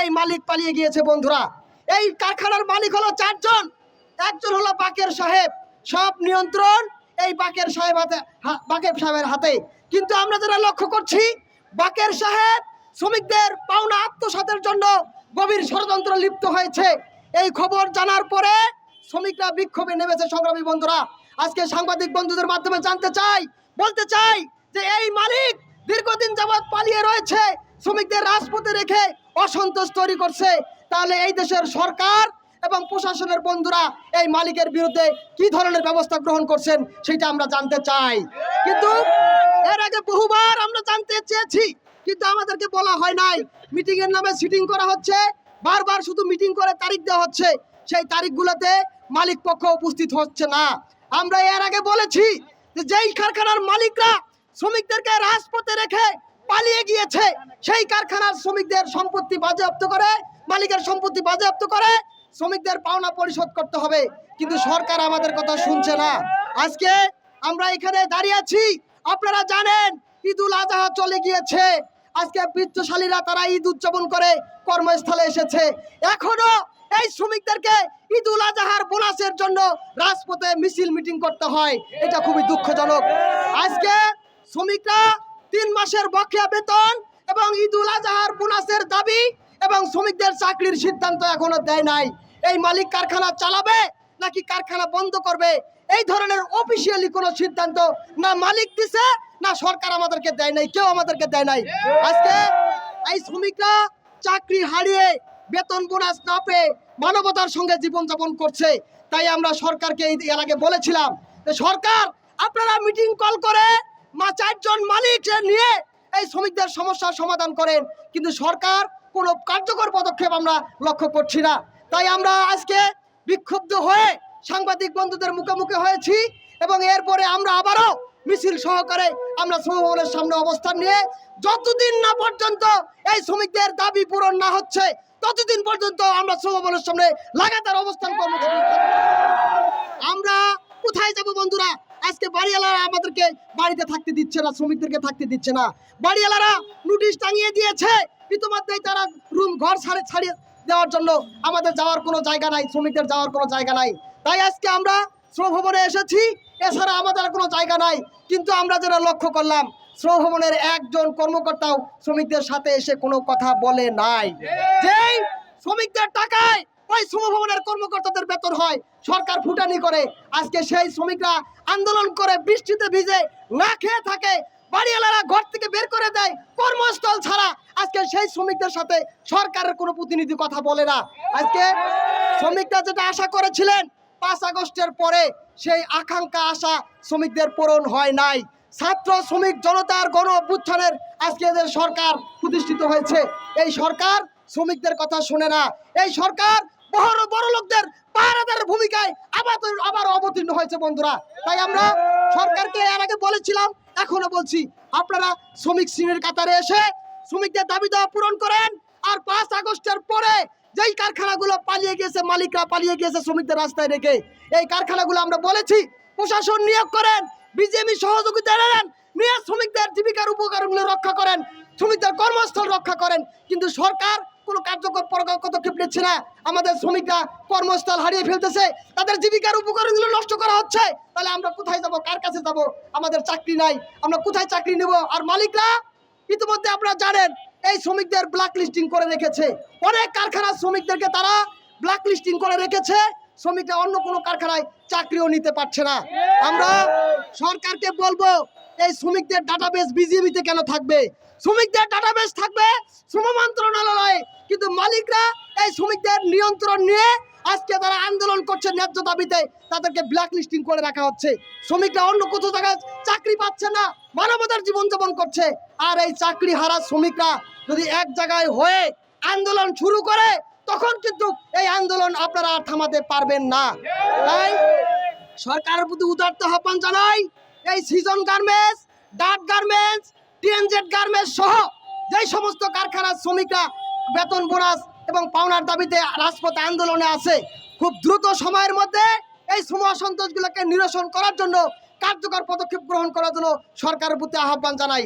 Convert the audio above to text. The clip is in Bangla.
এই মালিক পালিয়ে গিয়েছে বন্ধুরা। এই কারখানার মালিক হলো চারজন। একজন হলো বাকের সাহেব। সব নিয়ন্ত্রণ এই বাকের সাহেব হাতে বাকের সাহেবের হাতে। কিন্তু আমরা যেটা লক্ষ্য করছি, বাকের সাহেব শ্রমিকদের পাওনা আত্মসাতের জন্য গভীর ষড়যন্ত্র লিপ্ত হয়েছে। এই খবর জানার পরে শ্রমিকরা বিক্ষোভে নেমেছে সংগ্রামী বন্ধুরা। আজকে সাংবাদিক বন্ধুদের মাধ্যমে জানতে চাই, বলতে চাই যে এই মালিক দীর্ঘদিন যাবৎ পালিয়ে রয়েছে, শ্রমিকদের রাজপথে রেখে অসন্তোষ তৈরি করছে। তাহলে এই দেশের সরকার এবং প্রশাসনের বন্ধুরা এই মালিকের বিরুদ্ধে কি ধরনের ব্যবস্থা গ্রহণ করছেন সেটা আমরা জানতে চাই। কিন্তু এর আগে বহুবার আমরা জানতে চেয়েছি, কিন্তু আমাদেরকে বলা হয় নাই। মিটিং এর নামে সিটিং করা হচ্ছে, বারবার শুধু মিটিং করে তারিখ দেওয়া হচ্ছে। সেই তারিখগুলোতে মালিক পক্ষ উপস্থিত হচ্ছে না। আমরা এর আগে বলেছি যে যেই কারখানার মালিকরা শ্রমিকদেরকে রাজপথে রেখে পালিয়ে গিয়েছে, সেই কারখানার শ্রমিকদের সম্পত্তি বাজেয়াপ্ত করে, মালিকের সম্পত্তি বাজেয়াপ্ত করে শ্রমিকদের পাওনা পরিশোধ করতে হবে। কিন্তু সরকার আমাদের কথা শুনছে না। আজকে আমরা এখানে দাঁড়িয়ে আছি। আপনারা জানেন, ঈদুল আজহা চলে গিয়েছে। আজকে বৃত্তশালীরা তারা ঈদ উদযাপন করে কর্মস্থলে এসেছে। এখনও এই শ্রমিকদেরকে ঈদুল আজহার বোনাসের জন্য রাজপথে মিছিল মিটিং করতে হয়। এটা খুবই দুঃখজনক। আজকে শ্রমিকরা তিন মাসের বকেয়া বেতন এবং ঈদুল আজহার বোনাসের দাবি এবং শ্রমিকদের চাকরির সিদ্ধান্ত এখনও দেয় নাই। এই মালিক কারখানা চালাবে নাকি কারখানা বন্ধ করবে? এই ধরনের অফিসিয়ালি কোনো সিদ্ধান্ত না মালিক দিছে, না সরকার আমাদেরকে দেয় নাই, কেউ আমাদেরকে দেয় নাই। আজকে এই শ্রমিকরা চাকরি হারিয়ে বেতন বোনাস না পেয়ে মানবতার সঙ্গে জীবনযাপন করছে। তাই আমরা সরকারকে এর আগে বলেছিলাম সরকার, আপনারা মিটিং কল করে মা চারজন মালিক নিয়ে এই শ্রমিকদের সমস্যার সমাধান করেন। কিন্তু সরকার কোনো কার্যকর পদক্ষেপ আমরা লক্ষ্য করছি না। তাই আমরা আজকে বিক্ষুব্ধ হয়ে সাংবাদিক বন্ধুদের মুখে মুখে হয়েছি এবং এরপরে আমরা আবারও মিছিল সহকারে আমরা শ্রমভবনের সামনে অবস্থান নিয়ে যতদিন না পর্যন্ত এই শ্রমিকদের দাবি পূরণ না হচ্ছে ততদিন পর্যন্ত আমরা শ্রমভবনের সামনে লাগাতার অবস্থান কর্মসূচি আমরা কোথায় যাব বন্ধুরা? আজকে বাড়িওয়ালারা আমাদেরকে বাড়িতে থাকতে দিচ্ছে না, শ্রমিকদেরকে থাকতে দিচ্ছে না। বাড়িওয়ালারা নোটিশ টাঙিয়ে দিয়েছে ইতিমধ্যেই তারা রুম ঘর ছাড়ে ছাড়িয়ে দেওয়ার জন্য আমাদের যাওয়ার কোনো জায়গা নাই, শ্রমিকদের যাওয়ার কোনো জায়গা নাই। তাই আজকে আমরা শ্রম ভবনে এসেছি, এছাড়া আমাদের কোনো জায়গা নাই। কিন্তু আমরা যেটা লক্ষ্য করলাম শ্রম ভবনের একজন কর্মকর্তাও শ্রমিকদের সাথে এসে কোনো কথা বলে নাই। যেই শ্রমিকদের টাকায় ওই শ্রম ভবনের কর্মকর্তাদের বেতন হয়, সরকার ফুটানি করে। আজকে সেই শ্রমিকরা আন্দোলন করে বৃষ্টিতে ভিজে না খেয়ে থাকে, বাড়িওয়ালারা ঘর থেকে বের করে দেয়, কর্মস্থল ছাড়া। আজকে সেই শ্রমিকদের সাথে সরকারের কোনো প্রতিনিধি কথা বলে না। আজকে শ্রমিকরা যেটা আশা করেছিলেন, পাঁচ আগস্টের পরে সেই আকাঙ্ক্ষা আশা শ্রমিকদের পূরণ হয় নাই। ছাত্র শ্রমিক জনতার গণ অভ্যুত্থানের আজকে যে সরকার প্রতিষ্ঠিত হয়েছে। এই সরকার শ্রমিকদের কথা শুনে না। এই সরকার বড় বড় লোকদের পাহারাদার ভূমিকায় আবার আবার অবতীর্ণ হয়েছে বন্ধুরা। তাই আমরা সরকারকে এর আগে বলেছিলাম, এখনও বলছি, আপনারা শ্রমিক শ্রেণির কাতারে এসে শ্রমিকদের দাবি দেওয়া পূরণ করেন আর পাঁচ আগস্টের পরে যেই কারখানাগুলো পালিয়ে গিয়েছে, মালিকরা পালিয়ে গিয়েছে শ্রমিকদের রাস্তায় রেখে, এই কারখানাগুলো আমরা বলেছি, প্রশাসন নিয়োগ করেন বিজেপি সহযোগিতা নেন নিয়ে শ্রমিকদের জীবিকার উপকারগুলো রক্ষা করেন, শ্রমিকদের কর্মস্থল রক্ষা করেন, কিন্তু সরকার কোনো কার্যকর পদক্ষেপ নিচ্ছে না। আমাদের শ্রমিকরা কর্মস্থল হারিয়ে ফেলতেছে, তাদের জীবিকার উপকরণগুলো নষ্ট করা হচ্ছে। তাহলে আমরা কোথায় যাব? কার কাছে যাব? আমাদের চাকরি নাই, আমরা কোথায় চাকরি নেব? আর মালিকরা ইতিমধ্যে আপনারা জানেন, এই শ্রমিকদের ব্ল্যাক লিস্টিং করে রেখেছে। অনেক কারখানার শ্রমিকদেরকে তারা ব্ল্যাক লিস্টিং করে রেখেছে। শ্রমিকরা অন্য কোনো কারখানায় চাকরিও নিতে পারছে না। আমরা সরকারকে বলব, এই শ্রমিকদের ডাটাবেস বিজিবিতে কেন থাকবে? শ্রমিকদের ডাটাবেস থাকবে শ্রম মন্ত্রণালয়ে, কিন্তু মালিকরা এই শ্রমিকদের নিয়ন্ত্রণ নিয়ে আজকে তারা আন্দোলন করছে ন্যায্য দাবিতে, তাদেরকে ব্ল্যাক লিস্টিং করে রাখা হচ্ছে। শ্রমিকরা অন্য কোথাও জায়গায় চাকরি পাচ্ছে না, মানবতার জীবনযাপন করছে। আর এই চাকরি হারা শ্রমিকরা যদি এক জায়গায় হয়ে আন্দোলন শুরু করে তখন কিন্তু এই আন্দোলন আপনারা আর থামাতে পারবেন না। তাই সরকারের প্রতি উদারত আহ্বান জানাই, এই সিজন গার্মেন্টস ডাট গার্মেন্টস টিএনজেড গার্মেন্টস সহ যেই সমস্ত কারখানার শ্রমিকরা বেতন বোনাস এবং পাওনার দাবিতে রাজপথে আন্দোলনে আছে, খুব দ্রুত সময়ের মধ্যে এই শ্রম অসন্তোষগুলোকে নিরসন করার জন্য কার্যকর পদক্ষেপ গ্রহণ করার জন্য সরকারের প্রতি আহ্বান জানাই।